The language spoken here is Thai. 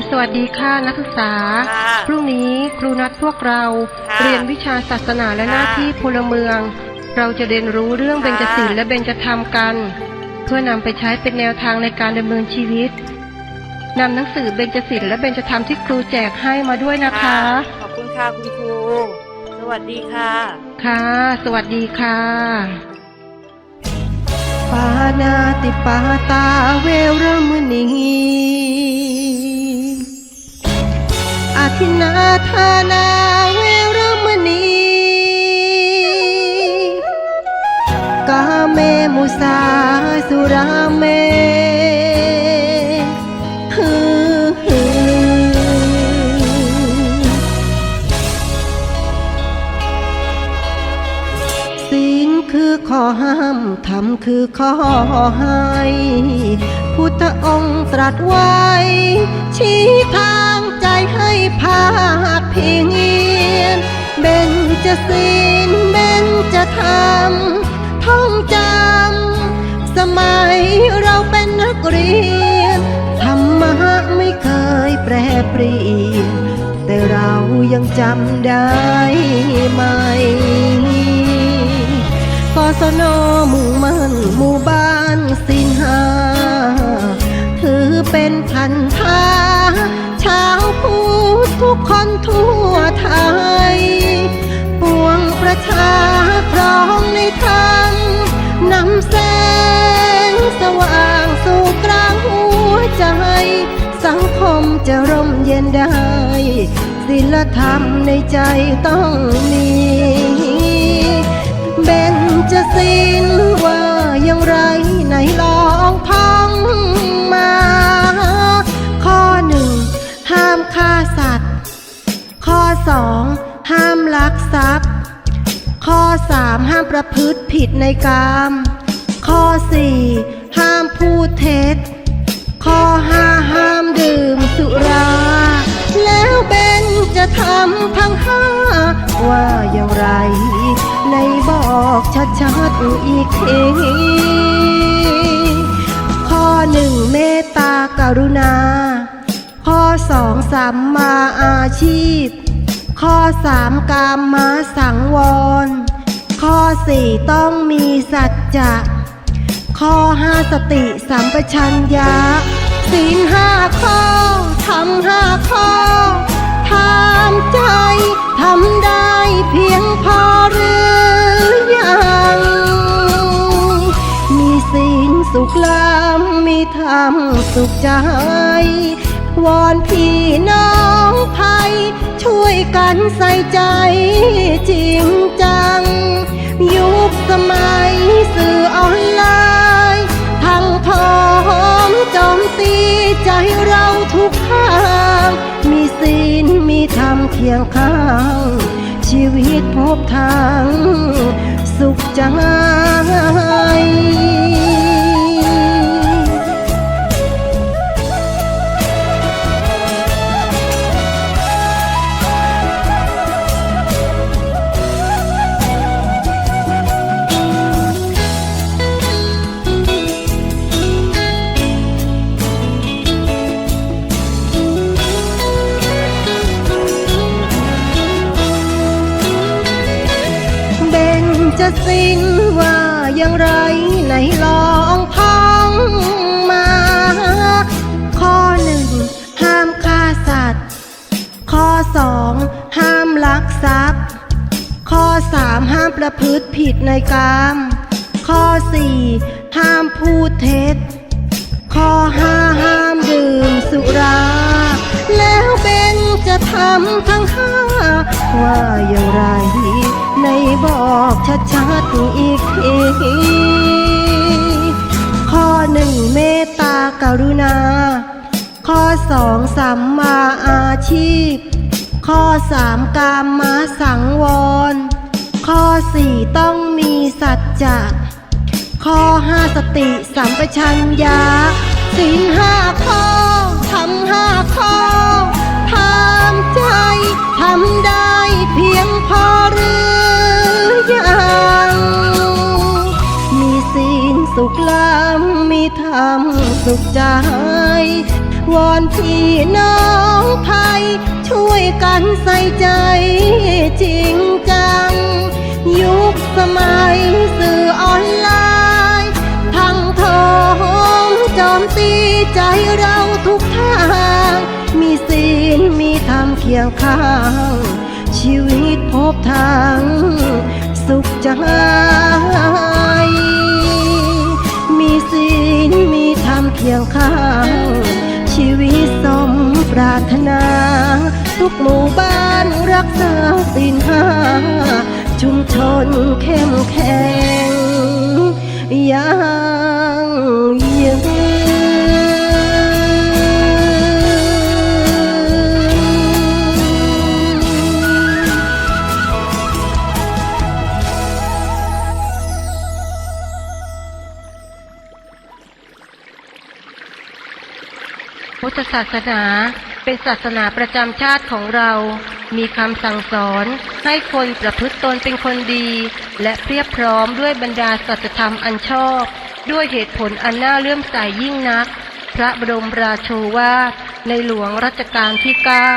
ลโหลสวัสดีค่ะนักศึกษา ค่ะพรุ่งนี้ครูนัดพวกเราค่ะเรียนวิชาศาสนาและค่ะหน้าที่พลเมือง เราจะเรียนรู้เรื่องค่ะ เบญจศีลและเบญจธรรมกัน เพื่อนำไปใช้เป็นแนวทางในการดำเนินชีวิตนำหนังสือเบญจศีลและเบญจธรรมที่ครูแจกให้มาด้วยนะคะ ขอบคุณค่ะคุณครู สวัสดีค่ะ ค่ะ สวัสดีค่ะ ปานาติปาตาเวรมณีอา ทินาทานาเวรมณีกาเมมุสาสุราเมฮือฮือศีลคือข้อห้ามธรรมคือข้อให้พุทธองค์ตรัสไว้ชี้ทาง ใจให้ภาคเพียนเบนจะศีลเบนจะธรรมท่องจำ สมัยเราเป็นนักเรียน ธรรมะไม่เคยแปรเปลี่ยน แต่เรายังจำได้ไหมกศนมู่งมั่นหมู่บ้านสินหา จะร่มเย็นได้ ศิลธรรมในใจต้องมี เบนจะสิ้นว่าอย่างไรไหนลองท่องมา ข้อหนึ่งห้ามฆ่าสัตว์ ข้อสองห้ามลักทรัพย์ ข้อสามห้ามประพฤติผิดในกาม ข้อสี่ อีกทีข้อหนึ่งเมตตากรุณา ข้อสองสัมมาอาชีพ ข้อสามกามมาสังวร ข้อสี่ต้องมีสัจจะ ข้อห้าสติสัมปชัญญะศีลห้าข้อทำห้าข้อทำใจ ทำได้เพียงพอหรือยัง ศีลสุขลำมีธรรมสุขใจ วอนพี่น้องไทยช่วยกันใส่ใจจริงจัง ยุคสมัยสื่อออนไลน์ทั้งพร้อมโจมตีใจเราทุกทางมีศีลมีธรรมเคียงข้าง ชีวิตพบทาง สุขใจ สิ้นว่าอย่างไรไหนลองท่องมา ข้อหนึ่งห้ามฆ่าสัตว์ ข้อสองห้ามลักทรัพย์ ข้อสามห้ามประพฤติผิดในกามข้อสี่ห้ามพูดเท็จ ข้อห้าห้ามดื่มสุรา แล้วเบนจะทำทั้งห้า ว่าอย่างไร ในบอกชัดๆอีกทีข้อหนึ่งเมตตากรุณา ข้อสองสัมมาอาชีพ ข้อสามกามมาสังวร ข้อสี่ต้องมีสัจจะข้อห้าสติสัมปชัญญะศีลห้าข้อทำห้าข้อทำใจทำได้ พอหรือยังมีศีลสุขล้ำมีธรรมสุขใจวอนพี่น้องไทย ช่วยกันใส่ใจจริงจัง ยุคสมัยสื่อออนไลน์ ทั้งโทมโจมตีใจเราทุกทาง มีศีลมีธรรมเคียงข้าง ชีวิตพบทางสุขใจ มีศีลมีธรรมเคียงข้าง ชีวิตสมปรารถนา ทุกหมู่บ้านรักษาศีลห้าชุมชนเข้มแข็งยัง พุทธศาสนาเป็นศาสนาประจำชาติของเรา มีคำสั่งสอนให้คนประพฤติตนเป็นคนดี และเพียบพร้อมด้วยบรรดาสัจธรรมอันชอบ ด้วยเหตุผลอันน่าเลื่อมใสยิ่งนัก พระบรมราโชวาทในหลวงรัชกาลที่เก้า